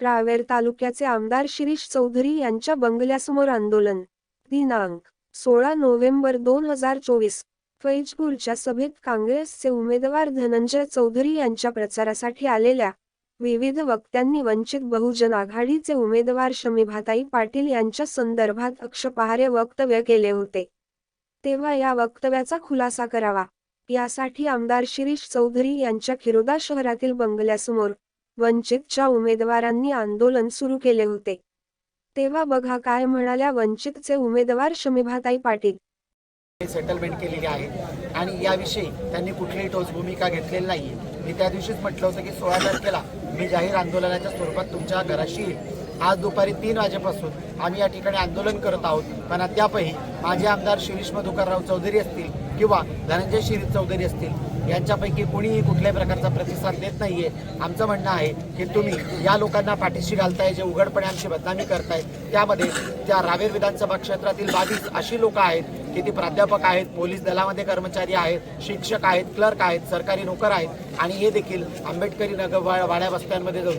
रावेर तालुक्याचे आमदार शिरीष चौधरी यांच्या बंगल्यासमोर आंदोलन. दिनांक सोळा नोव्हेंबर दोन हजार चोवीस. फैजपूरच्या सभेत काँग्रेसचे उमेदवार धनंजय चौधरी यांच्या प्रचारासाठी आलेल्या विविध वक्त्यांनी वंचित बहुजन आघाडीचे उमेदवार शमीभाताई पाटील यांच्या संदर्भात आक्षेपार्ह वक्तव्य केले होते. तेव्हा या वक्तव्याचा खुलासा करावा. यासाठी आमदार शिरीष चौधरी यांच्या खिरोदा शहरातील बंगल्यासमोर वंचितच्या उमेदवारांनी आंदोलन सुरू केले होते. तेव्हा बघा काय म्हणाल्या वंचितचे उमेदवार शमीभाताई पाटील. सेटलमेंट केलेली आहे. आणि याविषयी त्यांनी कुठलीही ठोस भूमिका घेतलेली नाही मी त्या दिवशीच म्हटलं होतं की सोळा तारखेला मी जाहीर आंदोलनाच्या स्वरूपात तुमच्या घराशी येईल आज दुपारी तीन वाजेपासून आम्ही या ठिकाणी आंदोलन करत आहोत. पण अद्यापही माझे आमदार शिरीष मधुकरराव चौधरी असतील किंवा धनंजय शिरीष चौधरी असतील यांच्यापैकी कोणीही कुठल्याही प्रकारचा प्रतिसाद देत नाहीये. आमचं म्हणणं आहे की तुम्ही या लोकांना पाठीशी घालताय जे उघडपणे आमची बदनामी करताय त्यामध्ये त्या रावेर विधानसभा क्षेत्रातील बावीस अशी लोक आहेत की ती प्राध्यापक आहेत पोलीस दलामध्ये कर्मचारी आहेत शिक्षक आहेत क्लर्क आहेत सरकारी नोकर आहेत. आणि हे देखील आंबेडकरी नगर वा- वाड्या वस्त्यांमध्ये जाऊन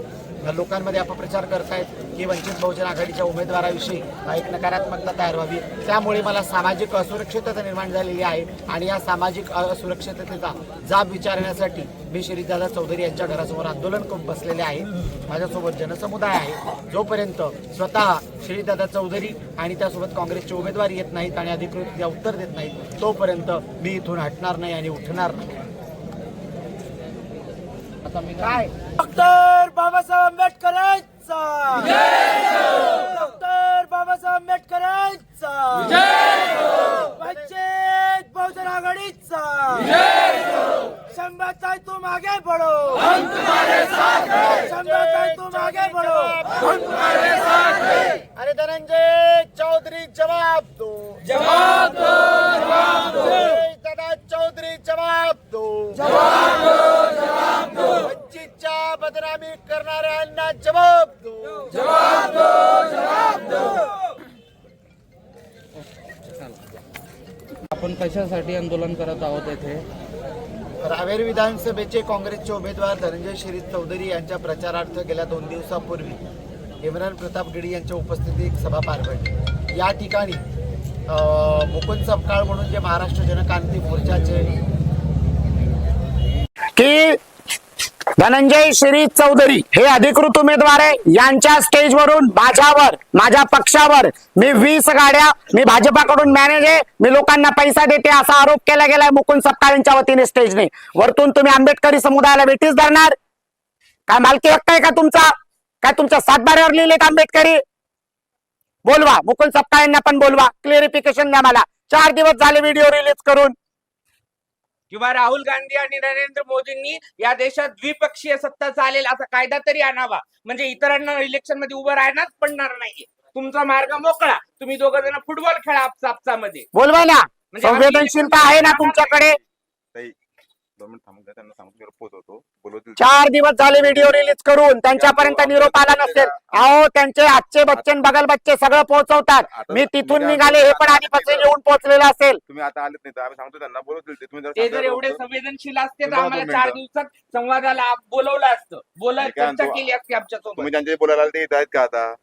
लोकांमध्ये अपप्रचार करतायत की वंचित बहुजन आघाडीच्या उमेदवाराविषयी एक नकारात्मकता तयार व्हावी. त्यामुळे मला सामाजिक असुरक्षितता निर्माण झालेली आहे आणि या सामाजिक असुरक्षिततेचा जाब विचारण्यासाठी मी श्रीदादा चौधरी यांच्या घरासमोर आंदोलन करून बसलेले आहे. माझ्यासोबत जनसमुदाय आहे. जोपर्यंत स्वतः श्रीदादा चौधरी आणि त्यासोबत काँग्रेसचे उमेदवार येत नाहीत आणि अधिकृत उत्तर देत नाहीत तोपर्यंत मी इथून हटणार नाही आणि उठणार नाही. काय? डॉक्टर बाबासाहेब आंबेडकरांचा. डॉक्टर बाबासाहेब आंबेडकरांचा. वंचित बहुजन आघाडीचा. शंभरताई तुम आगे बढ़ो शंभरताई तुम आगे बढ़ो अरे धनंजय चौधरी जवाब दो. जवाब दो दादा चौधरी जवाब दो जवाब दो जवाब दो वंचितच्या बदनामी करणाऱ्यांना जवाब दो आपण कशासाठी आंदोलन करत आहोत येथे? रावेर विधानसभेचे काँग्रेसचे उमेदवार धनंजय शिरीष चौधरी यांच्या प्रचारार्थ गेल्या दोन दिवसापूर्वी इम्रान प्रताप गडी यांच्या उपस्थितीत एक सभा पार पडली. या ठिकाणी मुकुंद सपकाळ म्हणून जे महाराष्ट्र जनक्रांती मोर्चाचे की धनंजय श्री चौधरी हे अधिकृत उमेदवार आहे. यांच्या स्टेजवरून माझ्यावर माझ्या पक्षावर मी वीस गाड्या मी भाजपाकडून मॅनेज आहे. मी लोकांना पैसा देते असा आरोप केला गेलाय मुकुंद सपकाळ यांच्या वतीने स्टेजने वरतून तुम्ही आंबेडकरी समुदायाला भेटीस धरणार? काय मालकी हक्क आहे का तुमचा? काय तुमच्या सातबाऱ्यावर लिहिलेत आंबेडकरी? बोलवा मुकुंद सपकाळ यांना पण बोलवा. क्लिअरिफिकेशन द्या मला. चार दिवस झाले व्हिडिओ रिलीज करून. किंवा राहुल गांधी आणि नरेंद्र मोदींनी या देशात द्विपक्षीय सत्ता चालेल असा कायदा तरी आणावा. म्हणजे इतरांना इलेक्शनमध्ये उभं राहणार पडणार नाही तुमचा मार्ग मोकळा. तुम्ही दोघं जण फुटबॉल खेळा आपसा आपसामध्ये बोलवा ना. म्हणजे संवेदनशीलता आहे ना तुमच्याकडे? ताई दोन मिनिट थांबून घ्या त्यांना सांगतो निरोप पोहोचवतो. बोलवतील चार दिवस झाले व्हिडिओ रिलीज करून त्यांच्यापर्यंत निरोप आला नसेल. अहो त्यांचे आजचे बच्चन बगल बच्चे सगळं पोहोचवतात. मी तिथून निघाले हे पण आधीपासून येऊन पोहोचलेलं असेल. तुम्ही आता आलेत नाही तर आम्ही सांगतो त्यांना बोलवतील ते. तुम्ही जरा ते जर शांत एवढे. संवेदनशील असते तर आम्हाला चार मिनिटं. दिवसात संवादाला बोलवलं असतं. बोला मी काय चर्चा म्हणतो, केली असती आमच्यासोबत. तुम्ही ज्यांचे बोलायला आले ते येत आहेत का आता?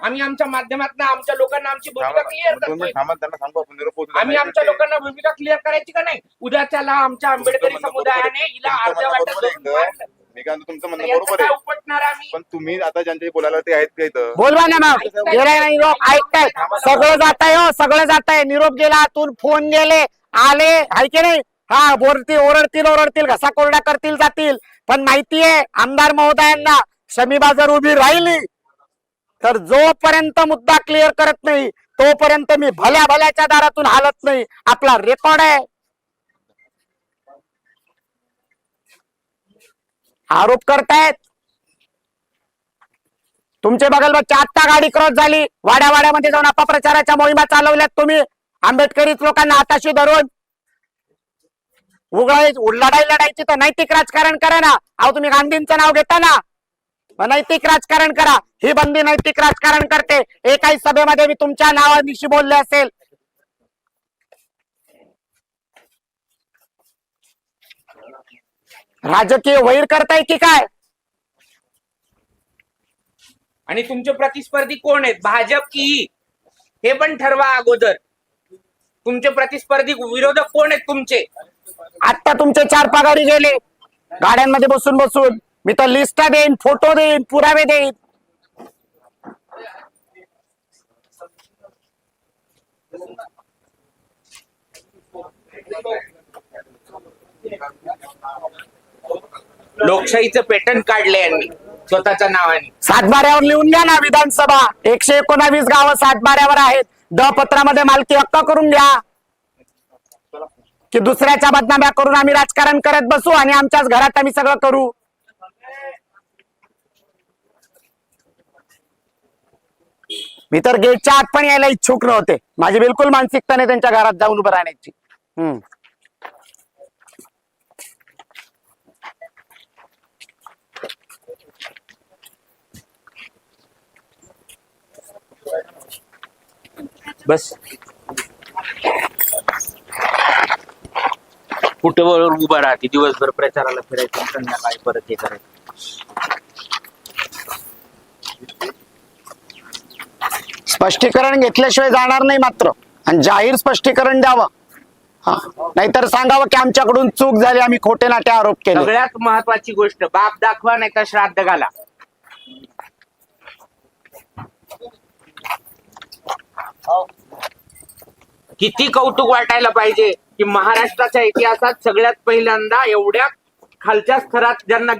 आम्ही आमच्या माध्यमातून आमच्या लोकांना आमची भूमिका क्लिअर. आम्ही आमच्या. लोकांना भूमिका क्लिअर करायची का नाही? उद्याच्याला आमच्या आंबेडकरी समुदायाने हिला. अर्ध्या तुमचं वाटत तुमचं म्हणणं बरोबर आहे. पण तुम्ही आता ज्यांचे बोलायला ते आहेत का इथं? बोलवा ना मग. गेलाय ना निरोप ऐकताय सगळं जात आहे हो सगळं जात आहे निरोप गेला आतून फोन गेले आले आहे की नाही? हा बोलतील ओरडतील ओरडतील घसा कोरडा करतील जातील. पण माहितीये आमदार महोदयांना शमीबा जर उभी राहिली. तर जोपर्यंत मुद्दा क्लिअर करत नाही तोपर्यंत मी भल्या भल्याच्या दारातून हालत नाही. आपला रेकॉर्ड आहे. आरोप करतायत. तुमचे बघल बच्चे आत्ता गाडी क्रॉस झाली. वाड्या वाड्यामध्ये जाऊन अपप्रचाराच्या मोहिमा चालवल्यात तुम्ही. आंबेडकरीच लोकांना हाताशी धरून. उघडाई लढाई लढायची तर नैतिक राजकारण करा ना. अहो तुम्ही गांधींचं नाव घेता ना. नैतिक राजकारण करा. ही बंदी नैतिक राजकारण करते. एकाही सभेमध्ये मी तुमच्या नावानिशी बोलले असेल. राजकीय वैर करताय की काय? आणि तुमचे प्रतिस्पर्धी कोण आहेत? भाजप की हे? पण ठरवा अगोदर. तुमचे प्रतिस्पर्धी विरोधक कोण आहेत तुमचे? आता तुमचे चार पगारी गेले. गाड्यांमध्ये बसून बसून. मी तर लिस्ट देईन फोटो देईन पुरावे देईन. लोकशाहीचं पेटंट काढले यांनी स्वतःच्या नावाने. सातबाऱ्यावर लिहून घ्या ना विधानसभा. एकशे एकोणावीस गावं सातबाऱ्यावर आहेत. द पत्रामध्ये मालकी हक्क करून घ्या. की दुसऱ्याच्या बदनाम्या करून आम्ही राजकारण करत बसू आणि आमच्याच घरात आम्ही सगळं करू. मी तर गेटच्या आत पण यायला इच्छुक नव्हते. माझी बिलकुल मानसिकता नाही त्यांच्या घरात जाऊन उभं राहण्याची. हम्म. बस. कुठं उभा राहते? दिवसभर प्रचाराला फिरायचं संध्याकाळी परत हे करायचं. स्पष्टीकरण घेतल्याशिवाय जाणार नाही मात्र. आणि जाहीर स्पष्टीकरण द्यावं. नाहीतर सांगावं की आमच्याकडून चूक झाली आम्ही खोटे नाटे आरोप केले. सगळ्यात महत्वाची गोष्ट बाप दाखवा नाही तर श्राद्ध घाला. किती कौतुक वाटायला पाहिजे की महाराष्ट्राच्या इतिहासात सगळ्यात पहिल्यांदा एवढ्या खालच्या स्तरात ज्यांना